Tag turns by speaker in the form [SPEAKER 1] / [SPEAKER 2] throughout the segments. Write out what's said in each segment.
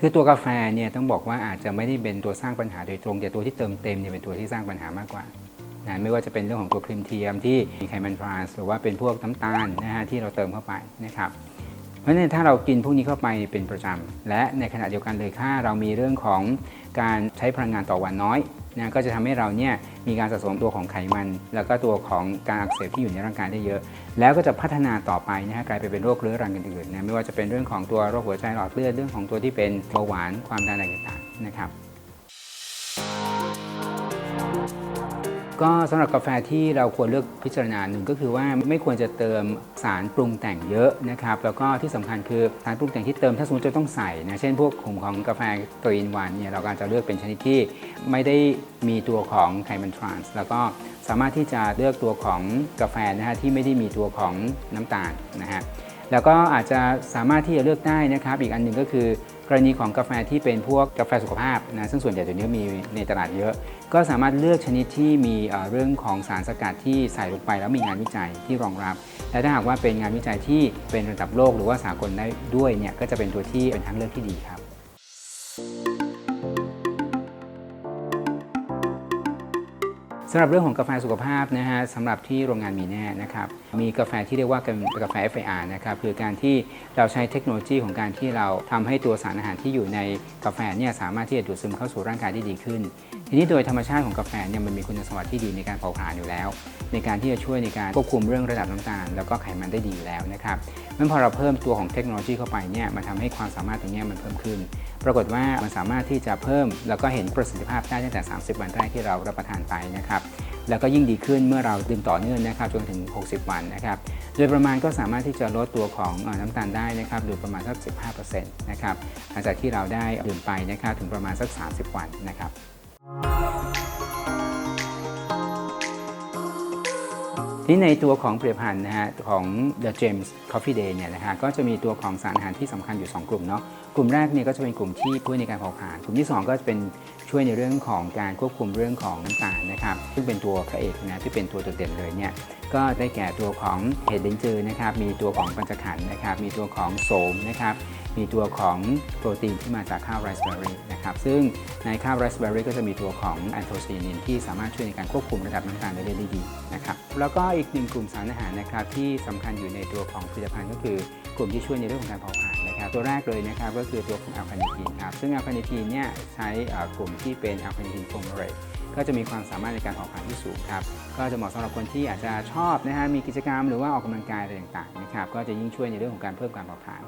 [SPEAKER 1] คือตัวกาแฟเนี่ยต้องบอกว่าอาจจะไม่ได้เป็นตัวสร้างปัญหาโดยตรง แต่ตัวที่เติมเต็มเนี่ยเป็นตัวที่สร้างปัญหามากกว่านะไม่ว่าจะเป็นเรื่องของตัวครีมเทียมที่มีไขมันทรานส์หรือว่าเป็นพวกน้ำตาลนะฮะที่เราเติมเข้าไปนะครับ ราะฉะนั้นถ้าเรากินพวกนี้เข้าไปเป็นประจำและในขณะเดียวกันเลยถ้าเรามีเรื่องของการใช้พลังงานต่อวันน้อยนะก็จะทำให้เราเนี่ยมีการสะสมตัวของไขมัน แล้วก็ตัวของการอักเสบที่อยู่ในร่างกายได้เยอะ แล้วก็จะพัฒนาต่อไปนะฮะกลายไปเป็นโรคเรื้อรังอื่นๆนะไม่ว่าจะเป็นเรื่องของตัวโรคหัวใจหลอดเลือดเรื่องของตัวที่เป็นเบาหวานความดันอะไรต่างๆนะครับ ก็สำหรับกาแฟที่เราควรเลือกพิจารณาหนึ่งก็คือว่าไม่ควรจะเติมสารปรุงแต่งเยอะนะครับแล้วก็ที่สำคัญคือสารปรุงแต่งที่เติมถ้าสมมติจะต้องใส่นะเช่นพวกกลุ่มของกาแฟกรีนวันเนี่ยเราก็อาจจะเลือกเป็นชนิดที่ไม่ได้มีตัวของไขมันทรานส์แล้วก็สามารถที่จะเลือกตัวของกาแฟนะฮะที่ไม่ได้มีตัวของน้ำตาลนะฮะแล้วก็อาจจะสามารถที่จะเลือกได้นะครับ อีกอันหนึ่งก็คือ กรณีของกาแฟที่เป็นพวกกาแฟสุขภาพนะซึ่งส่วนใหญ่เดี๋ยวนี้มีในตลาดเยอะ ก็สามารถเลือกชนิดที่มีเอ่อเรื่องของสารสกัดที่ใส่ลงไป แล้วมีงานวิจัยที่รองรับ และถ้าหากว่าเป็นงานวิจัยที่เป็นระดับโลกหรือว่าสากลได้ด้วยเนี่ยก็จะเป็นตัวที่เป็นทางเลือกที่ดีครับำหรับเรื่องของกาแฟสุขภาพนะฮะสำหรับที่โรงงานมีแน่นะครับมีกาแฟที่เรียกว่ากาแฟ FIR นะครับคือการที่เราใช้เทคโนโลยีของการที่เราทำให้ตัวสารอาหารที่อยู่ในกาแฟเนี่ยสามารถที่จะดูดซึมเข้าสู่ร่างกายได้ดีขึ้น ทีนี้โดยธรรมชาติของกาแฟเนี่ยมันมีคุณสมบัติที่ดีในการเผาผลาญอยู่แล้ว ในการที่จะช่วยในการควบคุมเรื่องระดับน้ำตาล แล้วก็ไขมันได้ดีอยู่แล้วนะครับมันพอเราเพิ่มตัวของเทคโนโลยีเข้าไปเนี่ยมันทำให้ความสามารถตรงเนี้ยมันเพิ่มขึ้น ปรากฏว่ามันสามารถที่จะเพิ่ม แล้วก็เห็นประสิทธิภาพได้ตั้งแต่ 30 วันแรกที่เรารับประทานไปนะครับ แล้วก็ยิ่งดีขึ้นเมื่อเราดื่มต่อเนื่องนะครับจนถึง 60 วันนะครับโดยประมาณก็สามารถที่จะลดตัวของน้ำตาลได้นะครับหรือประมาณสัก 15%นะครับหลังจากที่เราได้ดื่มไปนะครับถึงประมาณสัก 30 วันนะครับที่ในตัวของผลิตภัณฑ์นะฮะของ The James Coffee Day เนี่ยนะฮะก็จะมีตัวของสารอาหารที่สำคัญอยู่ 2 กลุ่มเนาะกลุ่มแรกเนี่ยก็จะเป็นกลุ่มที่ช่วยในการเผาผลาญกลุ่มที่ 2 ก็จะเป็น ช่วยในเรื่องของการควบคุมเรื่องของน้ำตาลนะครับซึ่งเป็นตัวพระเอกนะที่เป็นตัวโดดเด่นเลยเนี่ยก็ได้แก่ตัวของเห็ดลิ้นจือนะครับมีตัวของปัญจขันธ์นะครับมีตัวของโสมนะครับมีตัวของโปรตีนที่มาจากข้าวไรซ์เบอร์รี่นะครับซึ่งในข้าวไรซ์เบอร์รี่ก็จะมีตัวของแอนโทไซนินที่สามารถช่วยในการควบคุมระดับน้ำตาลได้ได้ดีนะครับแล้วก็อีกหนึ่งกลุ่มสารอาหารนะครับที่สำคัญอยู่ในตัวของผลิตภัณฑ์ก็คือกลุ่มที่ช่วยในเรื่องของการเผาผลาญ ตัวแรกเลยนะครับก็คือตัวของอัลคาเนทีนครับซึ่งอัลคาเนทีนเนี่ยใช้อ่อกลุ่มที่เป็นอัลคาเนทีนโฟมเรตก็จะมีความสามารถในการเผาผลาญที่สูงครับก็จะเหมาะสำหรับคนที่อาจจะชอบนะฮะมีกิจกรรมหรือว่าออกกำลังกายอะไรต่างๆนะครับก็จะยิ่งช่วยในเรื่องของการเพิ่มการเผาผลาญ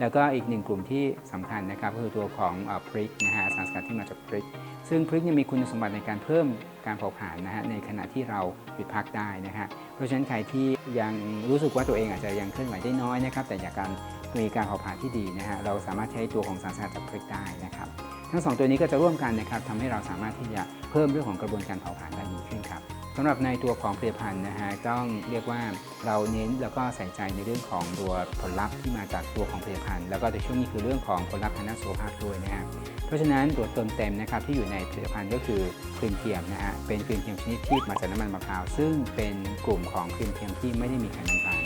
[SPEAKER 1] แล้วก็อีกหนึ่งกลุ่มที่สำคัญนะครับก็คือตัวของอพริกนะฮะสารสกัดที่มาจากพริก ซึ่งพริกเนี่ยมีคุณสมบัติในการเพิ่มการเผาผลาญนะฮะในขณะที่เราหยุดพักได้นะฮะเพราะฉะนั้นใครที่ยังรู้สึกว่าตัวเองอาจจะยังเคลื่อนไหวได้น้อยนะครับแต่อยากการ มีการเผาผลาญที่ดีนะฮะเราสามารถใช้ตัวของสารสกัดจากพริกได้นะครับทั้งสองตัวนี้ก็จะร่วมกันนะครับทำให้เราสามารถที่จะเพิ่มเรื่องของกระบวนการเผาผลาญได้ดีขึ้นครับสำหรับในตัวของผลิตภัณฑ์นะฮะต้องเรียกว่าเราเน้นแล้วก็ใส่ใจในเรื่องของตัวผลลัพธ์ที่มาจากตัวของผลิตภัณฑ์ แล้วก็ในช่วงนี้คือเรื่องของผลลัพธ์ทางด้านสุขภาพด้วยนะฮะเพราะฉะนั้นตัวเติมเต็มนะครับที่อยู่ในผลิตภัณฑ์ก็คือครีมเทียมนะฮะเป็นครีมเทียมชนิดที่มาจากน้ำมันมะพร้าวซึ่งเป็นกลุ่มของครีมเทียมที่ไม่ได้มีไขมันทราน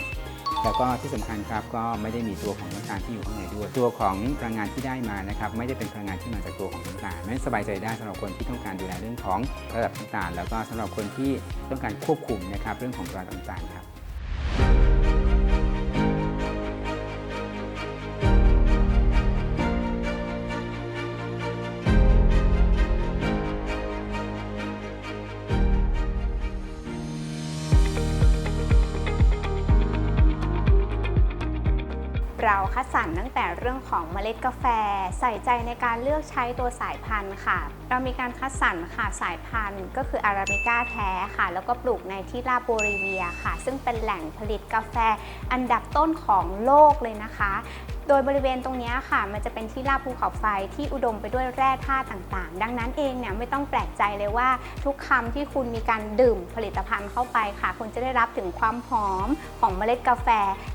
[SPEAKER 1] แล้วก็ที่สำคัญครับก็ไม่ได้มีตัวของน้ำตาลที่อยู่ข้างในด้วย ตัวของพลังงานที่ได้มานะครับไม่ได้เป็นพลังงานที่มาจากตัวของน้ำตาลไม่สบายใจได้สำหรับคนที่ต้องการดูแลเรื่องของระดับน้ำตาลแล้วก็สำหรับคนที่ต้องการควบคุมนะครับเรื่องของระดับน้ำตาลครับ
[SPEAKER 2] เราคัดสรรตั้งแต่เรื่องของเมล็ดกาแฟ ใส่ใจในการเลือกใช้ตัวสายพันธุ์ค่ะ เรามีการคัดสรรค่ะสายพันธุ์ ก็คืออาราบิก้าแท้ค่ะ แล้วก็ปลูกในที่ลาโบริเวียค่ะ ซึ่งเป็นแหล่งผลิตกาแฟอันดับต้นของโลกเลยนะคะ โดยบริเวณตรงนี้ค่ะ มันจะเป็นที่ราบภูเขาไฟที่อุดมไปด้วยแร่ธาตุต่างๆ ดังนั้นเองเนี่ยไม่ต้องแปลกใจเลยว่าทุกคำที่คุณมีการดื่มผลิตภัณฑ์เข้าไปค่ะ คุณจะได้รับถึงความหอมของเมล็ดกาแฟ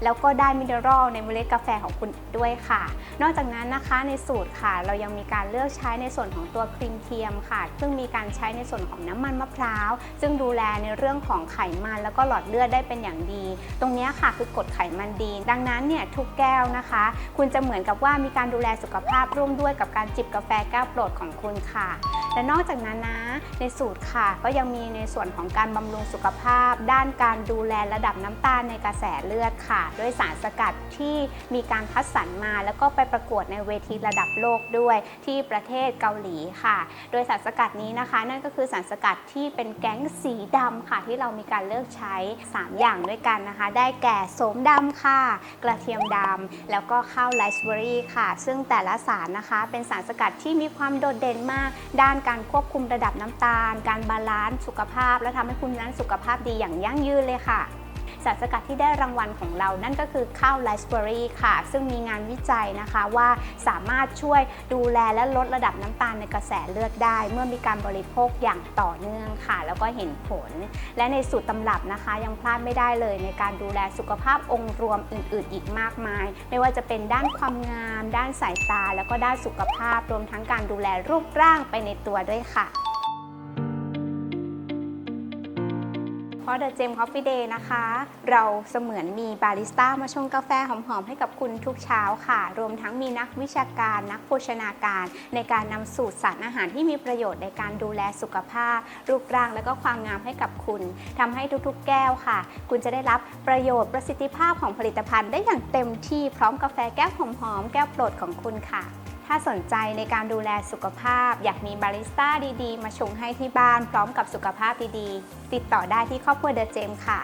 [SPEAKER 2] แล้วก็ได้มินเนอรัลในเมล็ดกาแฟของคุณด้วยค่ะ นอกจากนั้นนะคะในสูตรค่ะ เรายังมีการเลือกใช้ในส่วนของตัวครีมเทียมค่ะ ซึ่งมีการใช้ในส่วนของน้ำมันมะพร้าว ซึ่งดูแลในเรื่องของไขมันแล้วก็หลอดเลือดได้เป็นอย่างดี ตรงนี้ค่ะคือกรดไขมันดี ดังนั้นเนี่ยทุกแก้วนะคะคุณจะเหมือนกับว่ามีการดูแลสุขภาพร่วมด้วยกับการจิบกาแฟแก้วโปรดของคุณค่ะและนอกจากนั้นนะ ในสูตรค่ะ ก็ยังมีในส่วนของการบำรุงสุขภาพ ด้านการดูแลระดับน้ำตาลในกระแสเลือดค่ะด้วยสารสกัดที่มีการคัดสรรมา แล้วก็ไปประกวดในเวทีระดับโลกด้วยที่ประเทศเกาหลีค่ะ โดยสารสกัดนี้นะคะ นั่นก็คือสารสกัดที่เป็นแก๊งสีดำค่ะ ที่เรามีการเลือกใช้ 3 อย่างด้วยกันนะคะ ได้แก่โสมดำค่ะ กระเทียมดำแล้วก็ข้าวไรซ์เบอรี่ค่ะ ซึ่งแต่ละสารนะคะ เป็นสารสกัดที่มีความโดดเด่นมากด้านการควบคุมระดับน้ำตาล การบาลานซ์สุขภาพ และทำให้คุณนั้นสุขภาพดีอย่างยั่งยืนเลยค่ะ สารสกัดที่ได้รางวัลของเรานั่นก็คือข้าวไรซ์เบอรี่ค่ะ ซึ่งมีงานวิจัยนะคะว่าสามารถช่วยดูแลและลดระดับน้ำตาลในกระแสเลือดได้ เมื่อมีการบริโภคอย่างต่อเนื่องค่ะ แล้วก็เห็นผล และในสูตรตำรับนะคะ ยังพลาดไม่ได้เลยในการดูแลสุขภาพองค์รวมอื่น ๆ อีกมากมาย ไม่ว่าจะเป็นด้านความงาม ด้านสายตา แล้วก็ด้านสุขภาพรวมทั้งการดูแลรูปร่างไปในตัวด้วยค่ะ ราะ The Gem Coffee Day นะคะ เราเสมือนมีบาริสต้ามาชงกาแฟหอมๆ ให้กับคุณทุกเช้าค่ะ รวมทั้งมีนักวิชาการนักโภชนาการ ในการนำสูตรสารอาหารที่มีประโยชน์ในการดูแลสุขภาพ รูปร่างและก็ความงามให้กับคุณทำให้ทุกๆ แก้วค่ะ คุณจะได้รับประโยชน์ประสิทธิภาพของผลิตภัณฑ์ได้อย่างเต็มที่พร้อมกาแฟแก้วหอมๆแก้วโปรดของคุณค่ะ ถ้าสนใจในการดูแลสุขภาพ อยากมีบาริสต้าดีๆ มาชงให้ที่บ้านพร้อมกับสุขภาพดีๆ ติดต่อได้ที่ครอบครัวเดอะเจมค่ะ